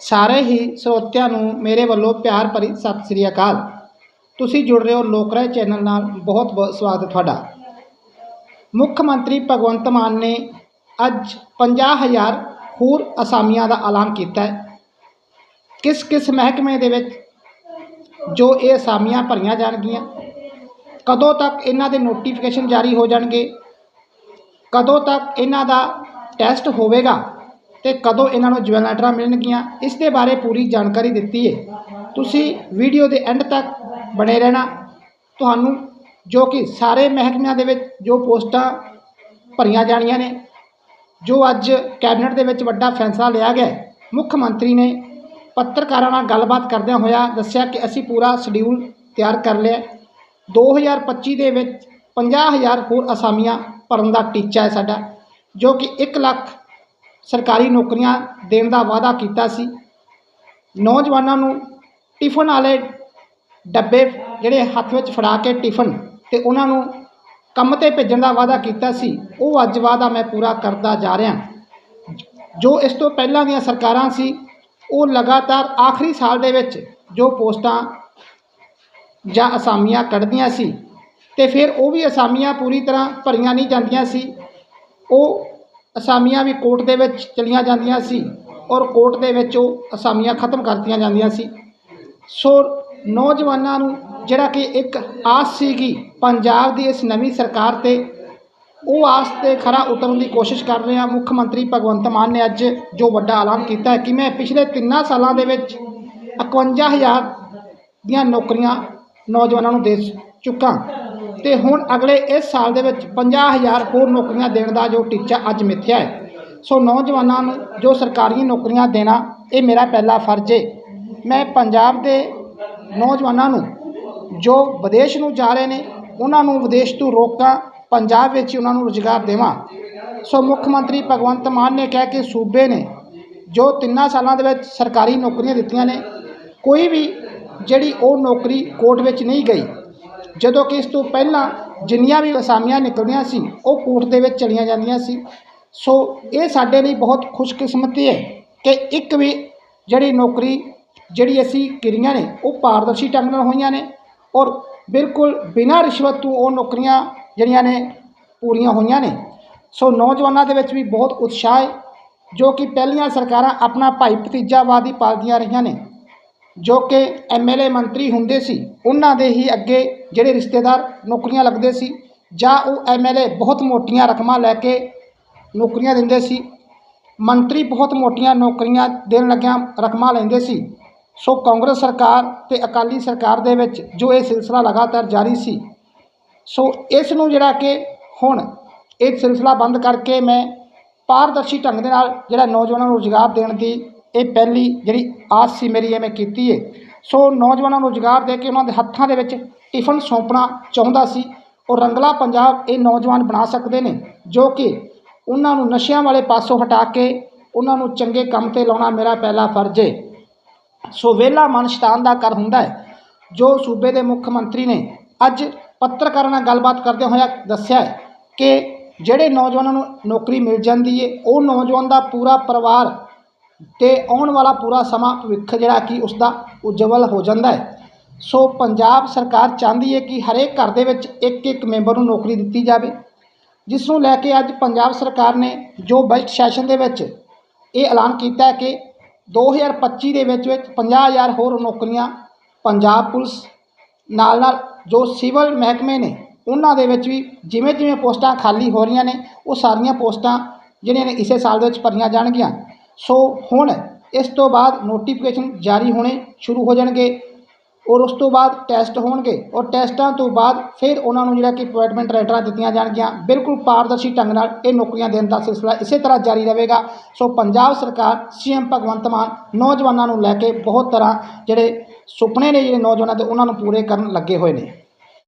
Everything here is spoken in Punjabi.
ਸਾਰੇ ਹੀ ਸਰੋਤਿਆਂ ਨੂੰ ਮੇਰੇ ਵੱਲੋਂ ਪਿਆਰ ਭਰੀ ਸਤਿ ਸ੍ਰੀ ਅਕਾਲ। ਤੁਸੀਂ ਜੁੜ ਰਹੇ ਹੋ ਲੋਕਰਾਏ ਚੈਨਲ ਨਾਲ, ਬਹੁਤ ਬਹੁਤ ਸਵਾਗਤ ਤੁਹਾਡਾ। ਮੁੱਖ ਮੰਤਰੀ ਭਗਵੰਤ ਮਾਨ ਨੇ ਅੱਜ 50000 ਹੋਰ ਅਸਾਮੀਆਂ ਦਾ ਐਲਾਨ ਕੀਤਾ ਹੈ। ਕਿਸ ਕਿਸ ਮਹਿਕਮੇ ਦੇ ਵਿੱਚ ਜੋ ਇਹ ਅਸਾਮੀਆਂ ਭਰੀਆਂ ਜਾਣਗੀਆਂ? ਕਦੋਂ ਤੱਕ ਇਹਨਾਂ ਦੇ ਨੋਟੀਫਿਕੇਸ਼ਨ ਜਾਰੀ ਹੋ ਜਾਣਗੇ? ਕਦੋਂ ਤੱਕ ਇਹਨਾਂ ਦਾ ਟੈਸਟ ਹੋਵੇਗਾ? ਤੇ ਕਦੋਂ ਇਹਨਾਂ ਨੂੰ ਜੁਆਇਨ ਲੈਟਰਾਂ ਮਿਲਣਗੀਆਂ, ਇਸ ਦੇ ਬਾਰੇ ਪੂਰੀ ਜਾਣਕਾਰੀ ਦਿੱਤੀ ਹੈ ਤੁਸੀਂ ਵੀਡੀਓ ਦੇ ਐਂਡ ਤੱਕ ਬਣੇ ਰਹਿਣਾ ਤੁਹਾਨੂੰ ਜੋ ਕਿ ਸਾਰੇ ਮਹਿਕਮਿਆਂ ਦੇ ਵਿੱਚ ਜੋ ਪੋਸਟਾਂ ਭਰੀਆਂ ਜਾਣੀਆਂ ਨੇ, ਜੋ ਅੱਜ ਕੈਬਨਿਟ ਦੇ ਵਿੱਚ ਵੱਡਾ ਫੈਸਲਾ ਲਿਆ ਗਿਆ ਮੁੱਖ ਮੰਤਰੀ ਨੇ ਪੱਤਰਕਾਰਾਂ ਨਾਲ ਗੱਲਬਾਤ ਕਰਦਿਆਂ ਹੋਇਆ ਦੱਸਿਆ ਕਿ ਅਸੀਂ ਪੂਰਾ ਸ਼ਡਿਊਲ ਤਿਆਰ ਕਰ ਲਿਆ ਹੈ। 2025 ਦੇ ਵਿੱਚ 50000 ਹੋਰ ਅਸਾਮੀਆਂ ਭਰਨ ਦਾ ਟੀਚਾ ਹੈ ਸਾਡਾ, ਜੋ ਕਿ 1 ਲੱਖ ਸਰਕਾਰੀ ਨੌਕਰੀਆਂ ਦੇਣ ਦਾ ਵਾਅਦਾ ਕੀਤਾ ਸੀ। ਨੌਜਵਾਨਾਂ ਨੂੰ ਟਿਫਨ ਵਾਲੇ ਡੱਬੇ ਜਿਹੜੇ ਹੱਥ ਵਿੱਚ ਫੜਾ ਕੇ ਟਿਫਨ ਤੇ ਉਹਨਾਂ ਨੂੰ ਕੰਮ ਤੇ ਭੇਜਣ ਦਾ ਵਾਅਦਾ ਕੀਤਾ ਸੀ, ਉਹ ਅੱਜ ਵਾਅਦਾ ਮੈਂ ਪੂਰਾ ਕਰਦਾ ਜਾ ਰਿਹਾ। ਜੋ ਇਸ ਤੋਂ ਪਹਿਲਾਂ ਦੀਆਂ ਸਰਕਾਰਾਂ ਸੀ, ਉਹ ਲਗਾਤਾਰ ਆਖਰੀ ਸਾਲ ਦੇ ਵਿੱਚ ਜੋ ਪੋਸਟਾਂ ਜਾਂ ਅਸਾਮੀਆਂ ਕੱਢਦੀਆਂ ਸੀ ਤੇ ਫਿਰ ਉਹ ਵੀ ਅਸਾਮੀਆਂ ਪੂਰੀ ਤਰ੍ਹਾਂ ਭਰੀਆਂ ਨਹੀਂ ਜਾਂਦੀਆਂ ਸੀ, ਉਹ ਅਸਾਮੀਆਂ ਵੀ ਕੋਰਟ ਦੇ ਵਿੱਚ ਚਲੀਆਂ ਜਾਂਦੀਆਂ ਸੀ ਔਰ ਕੋਰਟ ਦੇ ਵਿੱਚ ਉਹ ਅਸਾਮੀਆਂ ਖਤਮ ਕਰਤੀਆਂ ਜਾਂਦੀਆਂ ਸੀ। ਸੋ ਨੌਜਵਾਨਾਂ ਨੂੰ ਜਿਹੜਾ ਕਿ ਇੱਕ ਆਸ ਸੀਗੀ ਪੰਜਾਬ ਦੀ ਇਸ ਨਵੀਂ ਸਰਕਾਰ ਤੇ, ਉਹ ਆਸ ਤੇ ਖਰਾ ਉਤਰਨ ਦੀ ਕੋਸ਼ਿਸ਼ ਕਰ ਰਹੇ ਹਾਂ ਮੁੱਖ ਮੰਤਰੀ ਭਗਵੰਤ ਮਾਨ ਨੇ ਅੱਜ ਜੋ ਵੱਡਾ ਐਲਾਨ ਕੀਤਾ ਹੈ ਕਿ ਮੈਂ ਪਿਛਲੇ ਤਿੰਨਾਂ ਸਾਲਾਂ ਦੇ ਵਿੱਚ 51000 ਦੀਆਂ ਨੌਕਰੀਆਂ ਨੌਜਵਾਨਾਂ ਨੂੰ ਦੇ ਚੁੱਕਾ। ਤੇ ਹੁਣ ਅਗਲੇ ਇਸ ਸਾਲ ਦੇ ਵਿੱਚ 50000 ਹੋਰ ਨੌਕਰੀਆਂ ਦੇਣ ਦਾ ਜੋ ਟੀਚਾ ਅੱਜ ਮਿੱਥਿਆ ਹੈ। ਸੋ ਨੌਜਵਾਨਾਂ ਨੂੰ ਜੋ ਸਰਕਾਰੀ ਨੌਕਰੀਆਂ ਦੇਣਾ, ਇਹ ਮੇਰਾ ਪਹਿਲਾ ਫਰਜ਼ ਹੈ ਮੈਂ ਪੰਜਾਬ ਦੇ ਨੌਜਵਾਨਾਂ ਨੂੰ ਜੋ ਵਿਦੇਸ਼ ਨੂੰ ਜਾ ਰਹੇ ਨੇ, ਉਹਨਾਂ ਨੂੰ ਵਿਦੇਸ਼ ਤੋਂ ਰੋਕਾਂ, ਪੰਜਾਬ ਵਿੱਚ ਹੀ ਉਹਨਾਂ ਨੂੰ ਰੁਜ਼ਗਾਰ ਦੇਵਾਂ। ਸੋ ਮੁੱਖ ਮੰਤਰੀ ਭਗਵੰਤ ਮਾਨ ਨੇ ਕਿਹਾ ਕਿ ਸੂਬੇ ਨੇ ਜੋ ਤਿੰਨਾਂ ਸਾਲਾਂ ਦੇ ਵਿੱਚ ਸਰਕਾਰੀ ਨੌਕਰੀਆਂ ਦਿੱਤੀਆਂ ਨੇ, ਕੋਈ ਵੀ ਜਿਹੜੀ ਉਹ ਨੌਕਰੀ ਕੋਰਟ ਵਿੱਚ ਨਹੀਂ ਗਈ ਜਦੋਂ ਕਿ ਇਸ ਤੋਂ ਪਹਿਲਾਂ ਜਿੰਨੀਆਂ ਵੀ ਅਸਾਮੀਆਂ ਨਿਕਲਦੀਆਂ ਸੀ, ਉਹ ਕੋਰਟ ਦੇ ਵਿੱਚ ਚਲੀਆਂ ਜਾਂਦੀਆਂ ਸੀ। ਸੋ ਇਹ ਸਾਡੇ ਲਈ ਬਹੁਤ ਖੁਸ਼ਕਿਸਮਤੀ ਹੈ ਕਿ ਇੱਕ ਵੀ ਜਿਹੜੀ ਨੌਕਰੀ ਜਿਹੜੀ ਅਸੀਂ ਕਿਰੀਆਂ ਨੇ, ਉਹ ਪਾਰਦਰਸ਼ੀ ਢੰਗ ਨਾਲ ਹੋਈਆਂ ਨੇ ਔਰ ਬਿਲਕੁਲ ਬਿਨਾਂ ਰਿਸ਼ਵਤ ਤੋਂ ਉਹ ਨੌਕਰੀਆਂ ਜਿਹੜੀਆਂ ਨੇ, ਪੂਰੀਆਂ ਹੋਈਆਂ ਨੇ। ਸੋ ਨੌਜਵਾਨਾਂ ਦੇ ਵਿੱਚ ਵੀ ਬਹੁਤ ਉਤਸ਼ਾਹ ਹੈ ਜੋ ਕਿ ਪਹਿਲੀਆਂ ਸਰਕਾਰਾਂ ਆਪਣਾ ਭਾਈ ਭਤੀਜਾਵਾਦੀ ਪਾਲਦੀਆਂ ਰਹੀਆਂ ਨੇ। ਜੋ ਕਿ ਐਮਐਲਏ ਮੰਤਰੀ ਹੁੰਦੇ ਸੀ, ਉਹਨਾਂ ਦੇ ਹੀ ਅੱਗੇ ਜਿਹੜੇ ਰਿਸ਼ਤੇਦਾਰ ਨੌਕਰੀਆਂ ਲੱਗਦੇ ਸੀ, ਜਾਂ ਉਹ ਐਮਐਲਏ ਬਹੁਤ ਮੋਟੀਆਂ ਰਕਮਾਂ ਲੈ ਕੇ ਨੌਕਰੀਆਂ ਦਿੰਦੇ ਸੀ, ਮੰਤਰੀ ਬਹੁਤ ਮੋਟੀਆਂ ਨੌਕਰੀਆਂ ਦੇਣ ਲੱਗਿਆਂ ਰਕਮਾਂ ਲੈਂਦੇ ਸੀ। ਸੋ ਕਾਂਗਰਸ ਸਰਕਾਰ ਤੇ ਅਕਾਲੀ ਸਰਕਾਰ ਦੇ ਵਿੱਚ ਜੋ ਇਹ ਸਿਲਸਿਲਾ ਲਗਾਤਾਰ ਜਾਰੀ ਸੀ, ਸੋ ਇਸ ਨੂੰ ਜਿਹੜਾ ਕਿ ਹੁਣ ਇਹ ਸਿਲਸਿਲਾ ਬੰਦ ਕਰਕੇ ਮੈਂ ਪਾਰਦਰਸ਼ੀ ਢੰਗ ਦੇ ਨਾਲ ਜਿਹੜਾ ਨੌਜਵਾਨਾਂ ਨੂੰ ਰੁਜ਼ਗਾਰ ਦੇਣ ਦੀ ਇਹ ਪਹਿਲੀ ਜਿਹੜੀ ਆਸ ਸੀ ਮੇਰੀ ਐਵੇਂ ਕੀਤੀ ਹੈ ਸੋ ਨੌਜਵਾਨਾਂ ਨੂੰ ਰੁਜ਼ਗਾਰ ਦੇ ਕੇ ਉਹਨਾਂ ਦੇ ਹੱਥਾਂ ਦੇ ਵਿੱਚ ਟਿਫਨ ਸੌਂਪਣਾ ਚਾਹੁੰਦਾ ਸੀ। ਔਰ ਰੰਗਲਾ ਪੰਜਾਬ ਇਹ ਨੌਜਵਾਨ ਬਣਾ ਸਕਦੇ ਨੇ, ਜੋ ਕਿ ਉਹਨਾਂ ਨੂੰ ਨਸ਼ਿਆਂ ਵਾਲੇ ਪਾਸੋਂ ਹਟਾ ਕੇ ਉਹਨਾਂ ਨੂੰ ਚੰਗੇ ਕੰਮ ਤੇ ਲਾਉਣਾ ਮੇਰਾ ਪਹਿਲਾ ਫਰਜ਼ ਹੈ ਸੋ ਵਿਹਲਾ ਮਨ ਸ਼ੈਤਾਨ ਦਾ ਕਰ ਹੁੰਦਾ ਹੈ ਜੋ ਸੂਬੇ ਦੇ ਮੁੱਖ ਮੰਤਰੀ ਨੇ ਅੱਜ ਪੱਤਰਕਾਰਾਂ ਨਾਲ ਗੱਲਬਾਤ ਕਰਦੇ ਹੋਇਆ ਦੱਸਿਆ ਕਿ ਜਿਹੜੇ ਨੌਜਵਾਨਾਂ ਨੂੰ ਨੌਕਰੀ ਮਿਲ ਜਾਂਦੀ ਹੈ ਉਹ ਨੌਜਵਾਨ ਦਾ ਪੂਰਾ ਪਰਿਵਾਰ ਤੇ ਆਉਣ ਵਾਲਾ ਪੂਰਾ ਸਮਾਂ ਭਵਿੱਖ ਜਿਹੜਾ ਕਿ ਉਸ ਦਾ ਉਜਵਲ ਹੋ ਜਾਂਦਾ ਹੈ। ਸੋ ਪੰਜਾਬ ਸਰਕਾਰ ਚਾਹੁੰਦੀ ਹੈ ਕਿ ਹਰੇਕ ਘਰ ਦੇ ਵਿੱਚ ਇੱਕ ਇੱਕ ਮੈਂਬਰ ਨੂੰ ਨੌਕਰੀ ਦਿੱਤੀ ਜਾਵੇ, ਜਿਸ ਨੂੰ ਲੈ ਕੇ ਅੱਜ ਪੰਜਾਬ ਸਰਕਾਰ ਨੇ ਜੋ ਬਜਟ ਸੈਸ਼ਨ ਦੇ ਵਿੱਚ ਇਹ ਐਲਾਨ ਕੀਤਾ ਹੈ ਕਿ 2025 ਦੇ ਵਿੱਚ ਵਿੱਚ 50000 ਹੋਰ ਨੌਕਰੀਆਂ ਪੰਜਾਬ ਪੁਲਿਸ ਨਾਲ ਨਾਲ ਜੋ ਸਿਵਲ ਮਹਿਕਮੇ ਨੇ, ਉਹਨਾਂ ਦੇ ਵਿੱਚ ਵੀ ਜਿਵੇਂ ਜਿਵੇਂ ਪੋਸਟਾਂ ਖਾਲੀ ਹੋ ਰਹੀਆਂ ਨੇ, ਉਹ ਸਾਰੀਆਂ ਪੋਸਟਾਂ ਜਿਹੜੀਆਂ ਨੇ ਇਸੇ ਸਾਲ ਦੇ ਵਿੱਚ ਭਰੀਆਂ ਜਾਣਗੀਆਂ। ਸੋ ਹੁਣ ਇਸ ਤੋਂ ਬਾਅਦ ਨੋਟੀਫਿਕੇਸ਼ਨ ਜਾਰੀ ਹੋਣੇ ਸ਼ੁਰੂ ਹੋ ਜਾਣਗੇ ਔਰ ਉਸ ਤੋਂ ਬਾਅਦ ਟੈਸਟ ਹੋਣਗੇ ਔਰ ਟੈਸਟਾਂ ਤੋਂ ਬਾਅਦ ਫਿਰ ਉਹਨਾਂ ਨੂੰ ਜਿਹੜਾ ਕਿ ਅਪਾਇੰਟਮੈਂਟ ਲੈਟਰਾਂ ਦਿੱਤੀਆਂ ਜਾਣਗੀਆਂ, ਬਿਲਕੁਲ ਪਾਰਦਰਸ਼ੀ ਢੰਗ ਨਾਲ ਇਹ ਨੌਕਰੀਆਂ ਦੇਣ ਦਾ ਸਿਲਸਿਲਾ ਇਸੇ ਤਰ੍ਹਾਂ ਜਾਰੀ ਰਹੇਗਾ। ਸੋ ਪੰਜਾਬ ਸਰਕਾਰ, ਸੀਐਮ ਭਗਵੰਤ ਮਾਨ ਨੌਜਵਾਨਾਂ ਨੂੰ ਲੈ ਕੇ ਬਹੁਤ ਤਰ੍ਹਾਂ ਜਿਹੜੇ ਸੁਪਨੇ ਨੇ ਜਿਹੜੇ ਨੌਜਵਾਨਾਂ ਦੇ, ਉਹਨਾਂ ਨੂੰ ਪੂਰੇ ਕਰਨ ਲੱਗੇ ਹੋਏ ਨੇ।